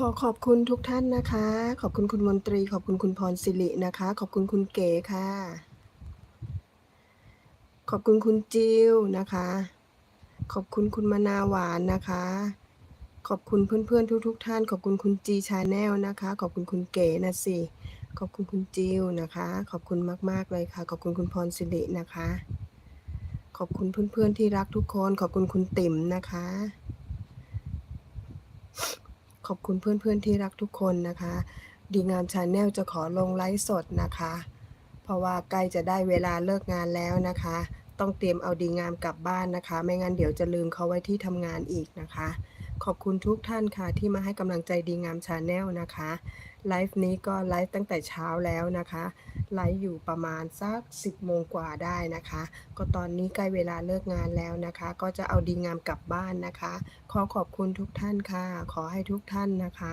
ขอขอบคุณทุกท่านนะคะ ขอบคุณคุณมนตรี ขอบคุณคุณพรสิรินะคะ ขอบคุณคุณเก๋ค่ะ ขอบคุณคุณจิวนะคะ ขอบคุณคุณมนาหวานนะคะ ขอบคุณเพื่อนๆทุก ๆ ท่าน ขอบคุณคุณจีชาแนลนะคะ ขอบคุณคุณเก๋นะสิ ขอบคุณคุณจิวนะคะ ขอบคุณมากๆเลยค่ะ ขอบคุณคุณพรสิรินะคะ ขอบคุณเพื่อนๆที่รักทุกคน ขอบคุณคุณติ๋มนะคะ ขอบคุณเพื่อนๆที่รักทุกคนนะคะ ดีงามชาแนลจะขอลงไลฟ์สดนะคะ เพราะว่าใกล้จะได้เวลาเลิกงานแล้วนะคะ ต้องเตรียมเอาดีงามกลับบ้านนะคะ ไม่งั้นเดี๋ยวจะลืมเขาไว้ที่ทำงานอีกนะคะ ขอบคุณทุกท่านค่ะที่มาให้กำลังใจดีงามชาแนลนะคะไลฟ์นี้ก็ไลฟ์ตั้งแต่เช้าแล้วนะคะไลฟ์อยู่ประมาณสัก 10โมงกว่าได้นะคะ ก็ตอนนี้ใกล้เวลาเลิกงานแล้วนะคะ ก็จะเอาดีงามกลับบ้านนะคะ ขอขอบคุณทุกท่านค่ะ ขอให้ทุกท่านนะคะ